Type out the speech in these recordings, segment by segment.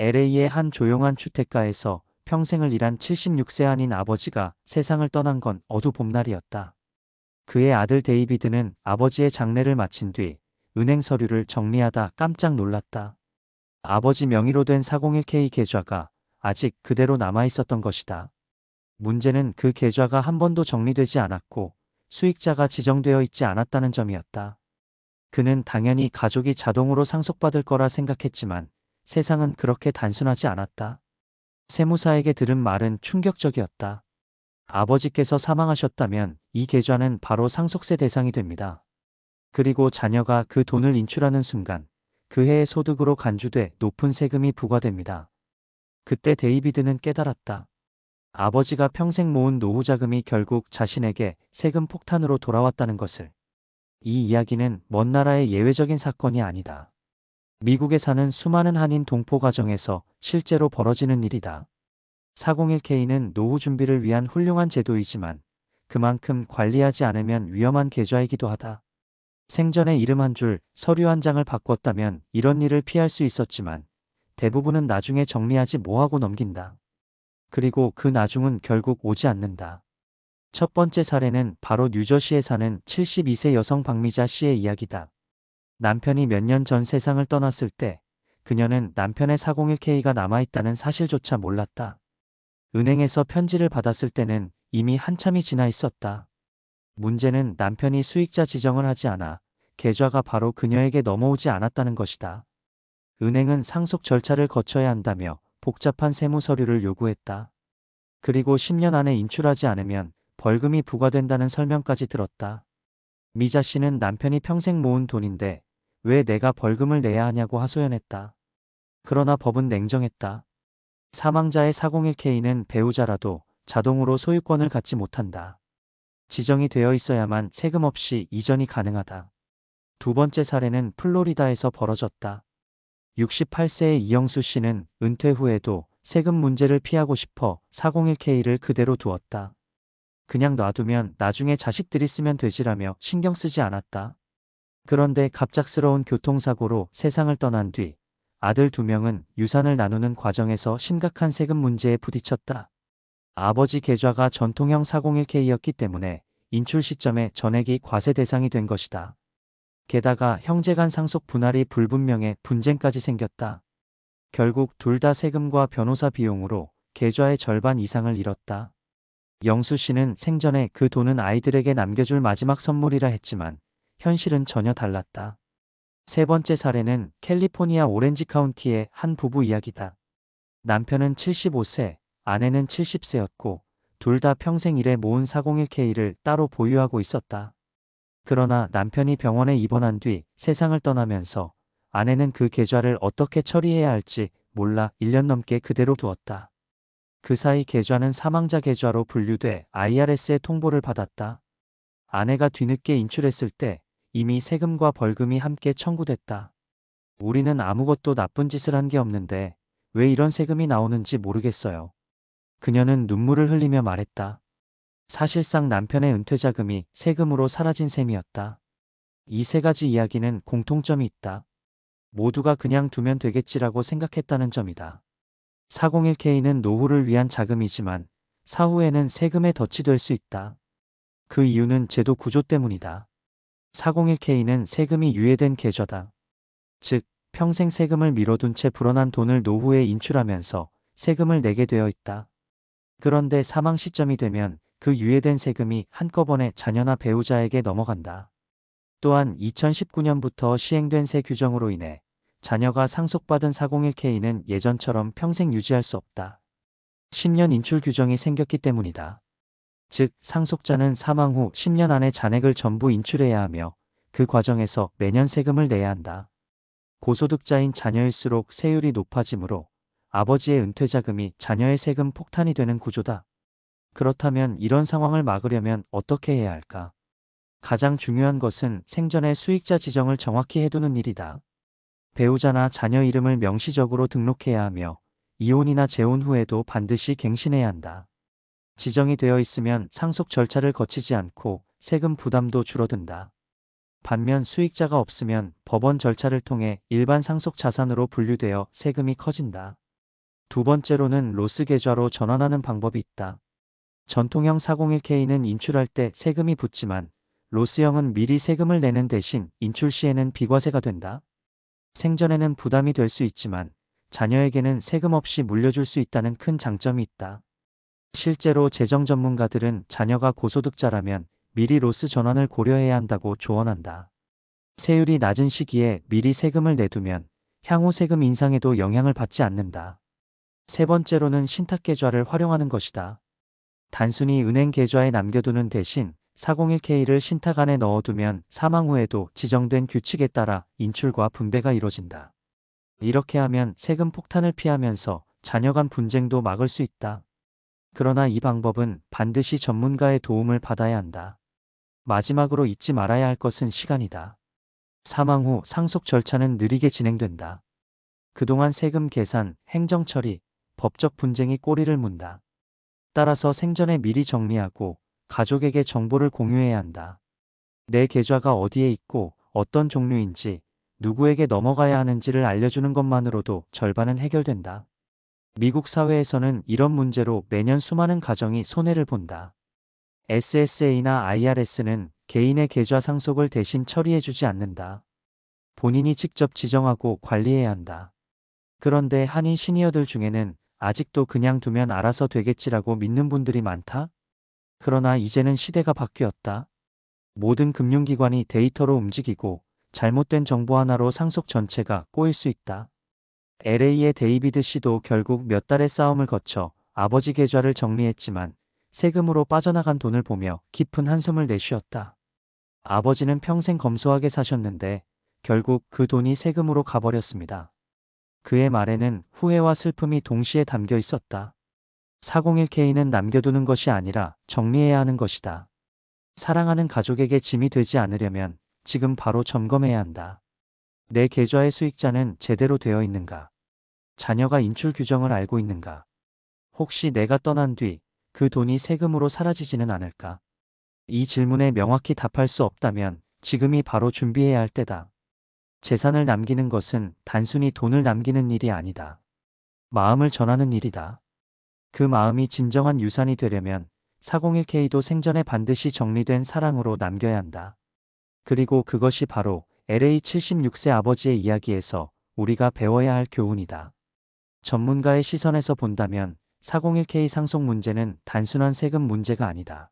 LA의 한 조용한 주택가에서 평생을 일한 76세 한인 아버지가 세상을 떠난 건 어두 봄날이었다. 그의 아들 데이비드는 아버지의 장례를 마친 뒤 은행 서류를 정리하다 깜짝 놀랐다. 아버지 명의로 된 401k 계좌가 아직 그대로 남아 있었던 것이다. 문제는 그 계좌가 한 번도 정리되지 않았고 수익자가 지정되어 있지 않았다는 점이었다. 그는 당연히 가족이 자동으로 상속받을 거라 생각했지만 세상은 그렇게 단순하지 않았다. 세무사에게 들은 말은 충격적이었다. 아버지께서 사망하셨다면 이 계좌는 바로 상속세 대상이 됩니다. 그리고 자녀가 그 돈을 인출하는 순간 그 해의 소득으로 간주돼 높은 세금이 부과됩니다. 그때 데이비드는 깨달았다. 아버지가 평생 모은 노후 자금이 결국 자신에게 세금 폭탄으로 돌아왔다는 것을. 이 이야기는 먼 나라의 예외적인 사건이 아니다. 미국에 사는 수많은 한인 동포 가정에서 실제로 벌어지는 일이다. 401k는 노후 준비를 위한 훌륭한 제도이지만 그만큼 관리하지 않으면 위험한 계좌이기도 하다. 생전에 이름 한 줄, 서류 한 장을 바꿨다면 이런 일을 피할 수 있었지만 대부분은 나중에 정리하지 뭐하고 넘긴다. 그리고 그 나중은 결국 오지 않는다. 첫 번째 사례는 바로 뉴저시에 사는 72세 여성 박미자 씨의 이야기다. 남편이 몇 년 전 세상을 떠났을 때 그녀는 남편의 401k가 남아있다는 사실조차 몰랐다. 은행에서 편지를 받았을 때는 이미 한참이 지나 있었다. 문제는 남편이 수익자 지정을 하지 않아 계좌가 바로 그녀에게 넘어오지 않았다는 것이다. 은행은 상속 절차를 거쳐야 한다며 복잡한 세무 서류를 요구했다. 그리고 10년 안에 인출하지 않으면 벌금이 부과된다는 설명까지 들었다. 미자 씨는 남편이 평생 모은 돈인데 왜 내가 벌금을 내야 하냐고 하소연했다. 그러나 법은 냉정했다. 사망자의 401k는 배우자라도 자동으로 소유권을 갖지 못한다. 지정이 되어 있어야만 세금 없이 이전이 가능하다. 두 번째 사례는 플로리다에서 벌어졌다. 68세의 이영수 씨는 은퇴 후에도 세금 문제를 피하고 싶어 401k를 그대로 두었다. 그냥 놔두면 나중에 자식들이 쓰면 되지라며 신경 쓰지 않았다. 그런데 갑작스러운 교통사고로 세상을 떠난 뒤 아들 두 명은 유산을 나누는 과정에서 심각한 세금 문제에 부딪혔다. 아버지 계좌가 전통형 401k였기 때문에 인출 시점에 전액이 과세 대상이 된 것이다. 게다가 형제 간 상속 분할이 불분명해 분쟁까지 생겼다. 결국 둘 다 세금과 변호사 비용으로 계좌의 절반 이상을 잃었다. 영수 씨는 생전에 그 돈은 아이들에게 남겨줄 마지막 선물이라 했지만 현실은 전혀 달랐다. 세 번째 사례는 캘리포니아 오렌지 카운티의 한 부부 이야기다. 남편은 75세, 아내는 70세였고 둘 다 평생 일에 모은 401k를 따로 보유하고 있었다. 그러나 남편이 병원에 입원한 뒤 세상을 떠나면서 아내는 그 계좌를 어떻게 처리해야 할지 몰라 1년 넘게 그대로 두었다. 그 사이 계좌는 사망자 계좌로 분류돼 IRS의 통보를 받았다. 아내가 뒤늦게 인출했을 때 이미 세금과 벌금이 함께 청구됐다. 우리는 아무것도 나쁜 짓을 한 게 없는데 왜 이런 세금이 나오는지 모르겠어요. 그녀는 눈물을 흘리며 말했다. 사실상 남편의 은퇴 자금이 세금으로 사라진 셈이었다. 이 세 가지 이야기는 공통점이 있다. 모두가 그냥 두면 되겠지라고 생각했다는 점이다. 401k는 노후를 위한 자금이지만 사후에는 세금에 덫이 될수 있다. 그 이유는 제도 구조 때문이다. 401k는 세금이 유예된 계좌다. 즉, 평생 세금을 미뤄둔 채 불어난 돈을 노후에 인출하면서 세금을 내게 되어 있다. 그런데 사망 시점이 되면 그 유예된 세금이 한꺼번에 자녀나 배우자에게 넘어간다. 또한 2019년부터 시행된 새 규정으로 인해 자녀가 상속받은 401k는 예전처럼 평생 유지할 수 없다. 10년 인출 규정이 생겼기 때문이다. 즉 상속자는 사망 후 10년 안에 잔액을 전부 인출해야 하며 그 과정에서 매년 세금을 내야 한다. 고소득자인 자녀일수록 세율이 높아지므로 아버지의 은퇴 자금이 자녀의 세금 폭탄이 되는 구조다. 그렇다면 이런 상황을 막으려면 어떻게 해야 할까? 가장 중요한 것은 생전의 수익자 지정을 정확히 해두는 일이다. 배우자나 자녀 이름을 명시적으로 등록해야 하며 이혼이나 재혼 후에도 반드시 갱신해야 한다. 지정이 되어 있으면 상속 절차를 거치지 않고 세금 부담도 줄어든다. 반면 수익자가 없으면 법원 절차를 통해 일반 상속 자산으로 분류되어 세금이 커진다. 두 번째로는 로스 계좌로 전환하는 방법이 있다. 전통형 401K는 인출할 때 세금이 붙지만 로스형은 미리 세금을 내는 대신 인출 시에는 비과세가 된다. 생전에는 부담이 될 수 있지만 자녀에게는 세금 없이 물려줄 수 있다는 큰 장점이 있다. 실제로 재정 전문가들은 자녀가 고소득자라면 미리 로스 전환을 고려해야 한다고 조언한다. 세율이 낮은 시기에 미리 세금을 내두면 향후 세금 인상에도 영향을 받지 않는다. 세 번째로는 신탁 계좌를 활용하는 것이다. 단순히 은행 계좌에 남겨두는 대신 401K를 신탁 안에 넣어두면 사망 후에도 지정된 규칙에 따라 인출과 분배가 이루어진다. 이렇게 하면 세금 폭탄을 피하면서 자녀 간 분쟁도 막을 수 있다. 그러나 이 방법은 반드시 전문가의 도움을 받아야 한다. 마지막으로 잊지 말아야 할 것은 시간이다. 사망 후 상속 절차는 느리게 진행된다. 그동안 세금 계산, 행정 처리, 법적 분쟁이 꼬리를 문다. 따라서 생전에 미리 정리하고 가족에게 정보를 공유해야 한다. 내 계좌가 어디에 있고 어떤 종류인지 누구에게 넘어가야 하는지를 알려주는 것만으로도 절반은 해결된다. 미국 사회에서는 이런 문제로 매년 수많은 가정이 손해를 본다. SSA나 IRS는 개인의 계좌 상속을 대신 처리해주지 않는다. 본인이 직접 지정하고 관리해야 한다. 그런데 한인 시니어들 중에는 아직도 그냥 두면 알아서 되겠지라고 믿는 분들이 많다? 그러나 이제는 시대가 바뀌었다. 모든 금융기관이 데이터로 움직이고 잘못된 정보 하나로 상속 전체가 꼬일 수 있다. LA의 데이비드 씨도 결국 몇 달의 싸움을 거쳐 아버지 계좌를 정리했지만 세금으로 빠져나간 돈을 보며 깊은 한숨을 내쉬었다. 아버지는 평생 검소하게 사셨는데 결국 그 돈이 세금으로 가버렸습니다. 그의 말에는 후회와 슬픔이 동시에 담겨 있었다. 401K는 남겨두는 것이 아니라 정리해야 하는 것이다. 사랑하는 가족에게 짐이 되지 않으려면 지금 바로 점검해야 한다. 내 계좌의 수익자는 제대로 되어 있는가? 자녀가 인출 규정을 알고 있는가? 혹시 내가 떠난 뒤 그 돈이 세금으로 사라지지는 않을까? 이 질문에 명확히 답할 수 없다면 지금이 바로 준비해야 할 때다. 재산을 남기는 것은 단순히 돈을 남기는 일이 아니다. 마음을 전하는 일이다. 그 마음이 진정한 유산이 되려면 401K도 생전에 반드시 정리된 사랑으로 남겨야 한다. 그리고 그것이 바로 LA 76세 아버지의 이야기에서 우리가 배워야 할 교훈이다. 전문가의 시선에서 본다면 401K 상속 문제는 단순한 세금 문제가 아니다.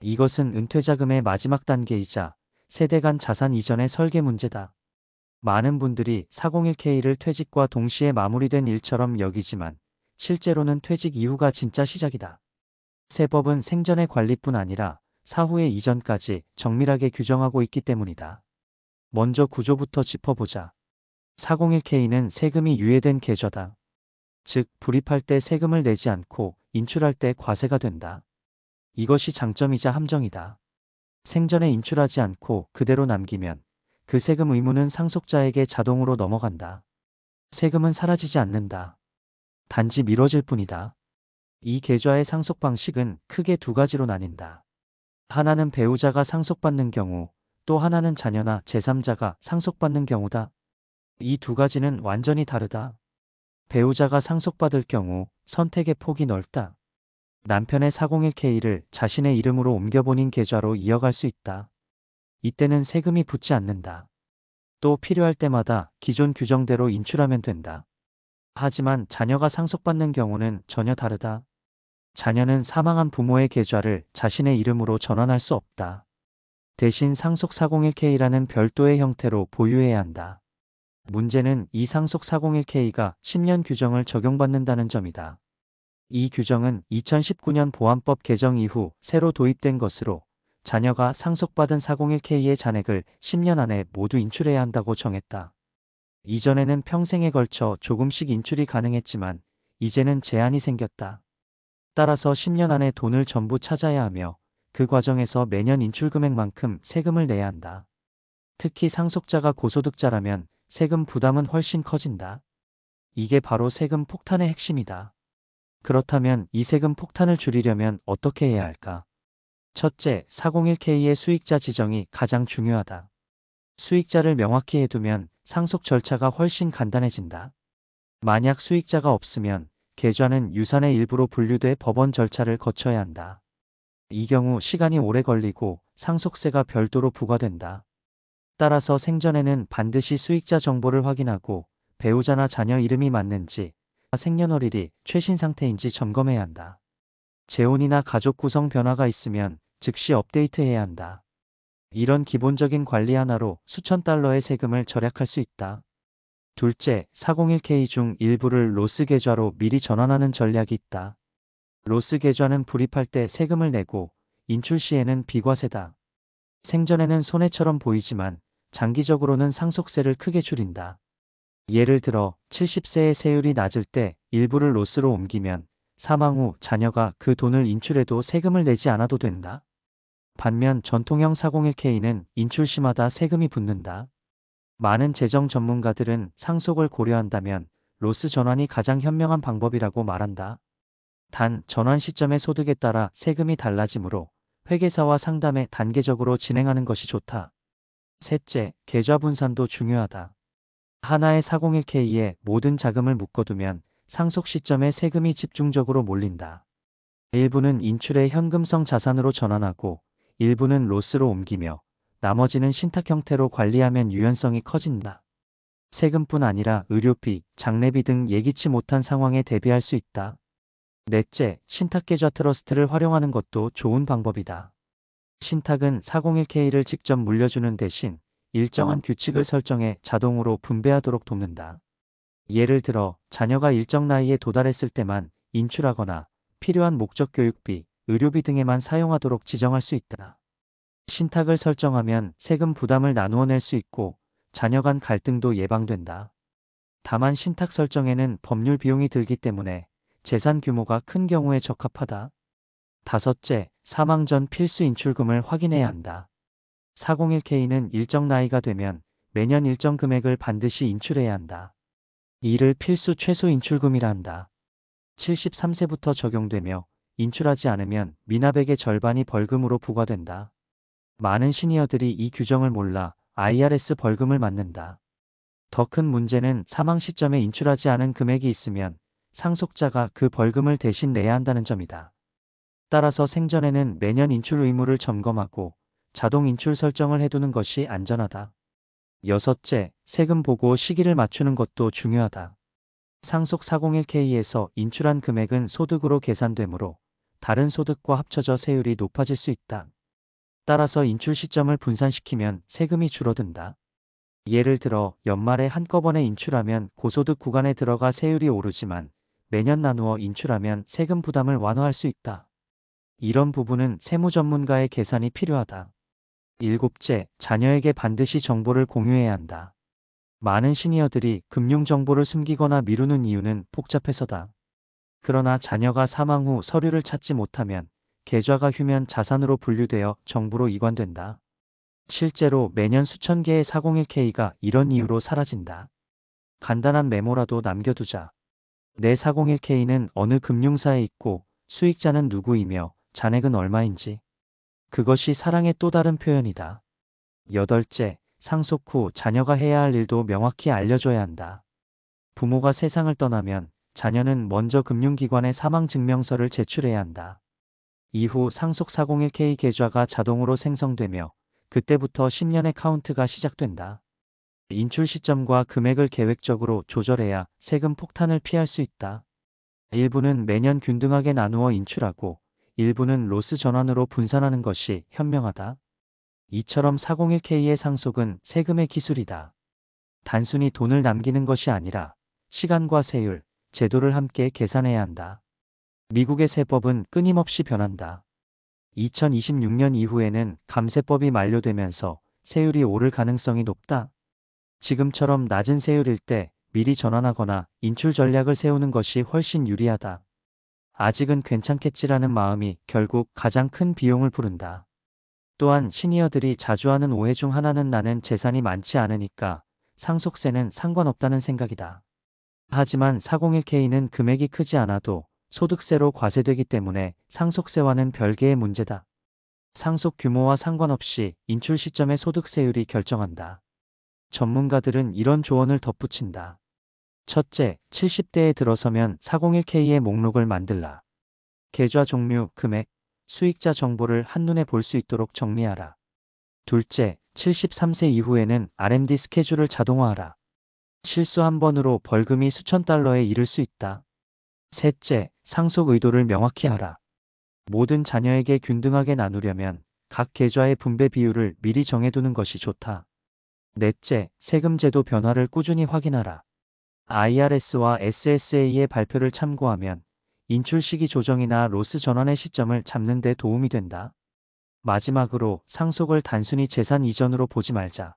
이것은 은퇴자금의 마지막 단계이자 세대 간 자산 이전의 설계 문제다. 많은 분들이 401K를 퇴직과 동시에 마무리된 일처럼 여기지만 실제로는 퇴직 이후가 진짜 시작이다. 세법은 생전의 관리뿐 아니라 사후의 이전까지 정밀하게 규정하고 있기 때문이다. 먼저 구조부터 짚어보자. 401K는 세금이 유예된 계좌다. 즉, 불입할 때 세금을 내지 않고 인출할 때 과세가 된다. 이것이 장점이자 함정이다. 생전에 인출하지 않고 그대로 남기면 그 세금 의무는 상속자에게 자동으로 넘어간다. 세금은 사라지지 않는다. 단지 미뤄질 뿐이다. 이 계좌의 상속 방식은 크게 두 가지로 나뉜다. 하나는 배우자가 상속받는 경우, 또 하나는 자녀나 제3자가 상속받는 경우다. 이 두 가지는 완전히 다르다. 배우자가 상속받을 경우 선택의 폭이 넓다. 남편의 401K를 자신의 이름으로 옮겨 본인 계좌로 이어갈 수 있다. 이때는 세금이 붙지 않는다. 또 필요할 때마다 기존 규정대로 인출하면 된다. 하지만 자녀가 상속받는 경우는 전혀 다르다. 자녀는 사망한 부모의 계좌를 자신의 이름으로 전환할 수 없다. 대신 상속 401K라는 별도의 형태로 보유해야 한다. 문제는 이 상속 401K가 10년 규정을 적용받는다는 점이다. 이 규정은 2019년 보안법 개정 이후 새로 도입된 것으로 자녀가 상속받은 401K의 잔액을 10년 안에 모두 인출해야 한다고 정했다. 이전에는 평생에 걸쳐 조금씩 인출이 가능했지만 이제는 제한이 생겼다. 따라서 10년 안에 돈을 전부 찾아야 하며 그 과정에서 매년 인출 금액만큼 세금을 내야 한다. 특히 상속자가 고소득자라면 세금 부담은 훨씬 커진다. 이게 바로 세금 폭탄의 핵심이다. 그렇다면 이 세금 폭탄을 줄이려면 어떻게 해야 할까? 첫째, 401K의 수익자 지정이 가장 중요하다. 수익자를 명확히 해두면 상속 절차가 훨씬 간단해진다. 만약 수익자가 없으면 계좌는 유산의 일부로 분류돼 법원 절차를 거쳐야 한다. 이 경우 시간이 오래 걸리고 상속세가 별도로 부과된다. 따라서 생전에는 반드시 수익자 정보를 확인하고 배우자나 자녀 이름이 맞는지 생년월일이 최신 상태인지 점검해야 한다. 재혼이나 가족 구성 변화가 있으면 즉시 업데이트해야 한다. 이런 기본적인 관리 하나로 수천 달러의 세금을 절약할 수 있다. 둘째, 401k 중 일부를 로스 계좌로 미리 전환하는 전략이 있다. 로스 계좌는 불입할 때 세금을 내고 인출 시에는 비과세다. 생전에는 손해처럼 보이지만 장기적으로는 상속세를 크게 줄인다. 예를 들어 70세의 세율이 낮을 때 일부를 로스로 옮기면 사망 후 자녀가 그 돈을 인출해도 세금을 내지 않아도 된다. 반면 전통형 401k는 인출 시마다 세금이 붙는다. 많은 재정 전문가들은 상속을 고려한다면 로스 전환이 가장 현명한 방법이라고 말한다. 단 전환 시점의 소득에 따라 세금이 달라지므로 회계사와 상담에 단계적으로 진행하는 것이 좋다. 셋째, 계좌 분산도 중요하다. 하나의 401k에 모든 자금을 묶어두면 상속 시점에 세금이 집중적으로 몰린다. 일부는 인출의 현금성 자산으로 전환하고 일부는 로스로 옮기며 나머지는 신탁 형태로 관리하면 유연성이 커진다. 세금뿐 아니라 의료비, 장례비 등 예기치 못한 상황에 대비할 수 있다. 넷째, 신탁계좌 트러스트를 활용하는 것도 좋은 방법이다. 신탁은 401k를 직접 물려주는 대신 일정한 규칙을 설정해 자동으로 분배하도록 돕는다. 예를 들어 자녀가 일정 나이에 도달했을 때만 인출하거나 필요한 목적 교육비, 의료비 등에만 사용하도록 지정할 수 있다. 신탁을 설정하면 세금 부담을 나누어 낼 수 있고 자녀 간 갈등도 예방된다. 다만 신탁 설정에는 법률 비용이 들기 때문에 재산 규모가 큰 경우에 적합하다. 다섯째, 사망 전 필수 인출금을 확인해야 한다. 401k는 일정 나이가 되면 매년 일정 금액을 반드시 인출해야 한다. 이를 필수 최소 인출금이라 한다. 73세부터 적용되며 인출하지 않으면 미납액의 절반이 벌금으로 부과된다. 많은 시니어들이 이 규정을 몰라 IRS 벌금을 맞는다. 더 큰 문제는 사망 시점에 인출하지 않은 금액이 있으면 상속자가 그 벌금을 대신 내야 한다는 점이다. 따라서 생전에는 매년 인출 의무를 점검하고 자동 인출 설정을 해두는 것이 안전하다. 여섯째, 세금 보고 시기를 맞추는 것도 중요하다. 상속 401k에서 인출한 금액은 소득으로 계산되므로 다른 소득과 합쳐져 세율이 높아질 수 있다. 따라서 인출 시점을 분산시키면 세금이 줄어든다. 예를 들어 연말에 한꺼번에 인출하면 고소득 구간에 들어가 세율이 오르지만 매년 나누어 인출하면 세금 부담을 완화할 수 있다. 이런 부분은 세무 전문가의 계산이 필요하다. 일곱째, 자녀에게 반드시 정보를 공유해야 한다. 많은 시니어들이 금융 정보를 숨기거나 미루는 이유는 복잡해서다. 그러나 자녀가 사망 후 서류를 찾지 못하면 계좌가 휴면 자산으로 분류되어 정부로 이관된다. 실제로 매년 수천 개의 401k가 이런 이유로 사라진다. 간단한 메모라도 남겨두자. 내 401k는 어느 금융사에 있고 수익자는 누구이며 잔액은 얼마인지. 그것이 사랑의 또 다른 표현이다. 여덟째, 상속 후 자녀가 해야 할 일도 명확히 알려줘야 한다. 부모가 세상을 떠나면 자녀는 먼저 금융기관에 사망증명서를 제출해야 한다. 이후 상속 401k 계좌가 자동으로 생성되며 그때부터 10년의 카운트가 시작된다. 인출 시점과 금액을 계획적으로 조절해야 세금 폭탄을 피할 수 있다. 일부는 매년 균등하게 나누어 인출하고 일부는 로스 전환으로 분산하는 것이 현명하다. 이처럼 401k의 상속은 세금의 기술이다. 단순히 돈을 남기는 것이 아니라 시간과 세율, 제도를 함께 계산해야 한다. 미국의 세법은 끊임없이 변한다. 2026년 이후에는 감세법이 만료되면서 세율이 오를 가능성이 높다. 지금처럼 낮은 세율일 때 미리 전환하거나 인출 전략을 세우는 것이 훨씬 유리하다. 아직은 괜찮겠지라는 마음이 결국 가장 큰 비용을 부른다. 또한 시니어들이 자주 하는 오해 중 하나는 나는 재산이 많지 않으니까 상속세는 상관없다는 생각이다. 하지만 401k는 금액이 크지 않아도 소득세로 과세되기 때문에 상속세와는 별개의 문제다. 상속 규모와 상관없이 인출 시점의 소득세율이 결정한다. 전문가들은 이런 조언을 덧붙인다. 첫째, 70대에 들어서면 401k의 목록을 만들라. 계좌 종류, 금액, 수익자 정보를 한눈에 볼 수 있도록 정리하라. 둘째, 73세 이후에는 RMD 스케줄을 자동화하라. 실수 한 번으로 벌금이 수천 달러에 이를 수 있다. 셋째, 상속 의도를 명확히 하라. 모든 자녀에게 균등하게 나누려면 각 계좌의 분배 비율을 미리 정해두는 것이 좋다. 넷째, 세금 제도 변화를 꾸준히 확인하라. IRS와 SSA의 발표를 참고하면 인출 시기 조정이나 로스 전환의 시점을 잡는 데 도움이 된다. 마지막으로 상속을 단순히 재산 이전으로 보지 말자.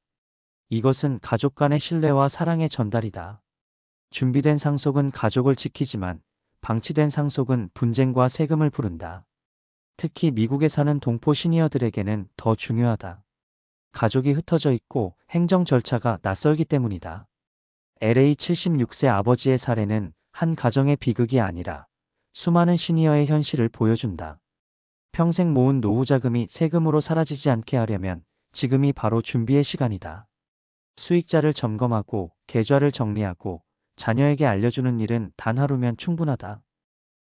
이것은 가족 간의 신뢰와 사랑의 전달이다. 준비된 상속은 가족을 지키지만 방치된 상속은 분쟁과 세금을 부른다. 특히 미국에 사는 동포 시니어들에게는 더 중요하다. 가족이 흩어져 있고 행정 절차가 낯설기 때문이다. LA 76세 아버지의 사례는 한 가정의 비극이 아니라 수많은 시니어의 현실을 보여준다. 평생 모은 노후 자금이 세금으로 사라지지 않게 하려면 지금이 바로 준비의 시간이다. 수익자를 점검하고 계좌를 정리하고 자녀에게 알려주는 일은 단 하루면 충분하다.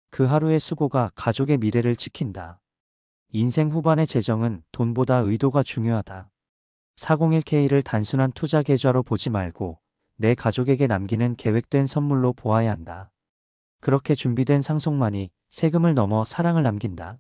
그 하루의 수고가 가족의 미래를 지킨다. 인생 후반의 재정은 돈보다 의도가 중요하다. 401k를 단순한 투자 계좌로 보지 말고 내 가족에게 남기는 계획된 선물로 보아야 한다. 그렇게 준비된 상속만이 세금을 넘어 사랑을 남긴다.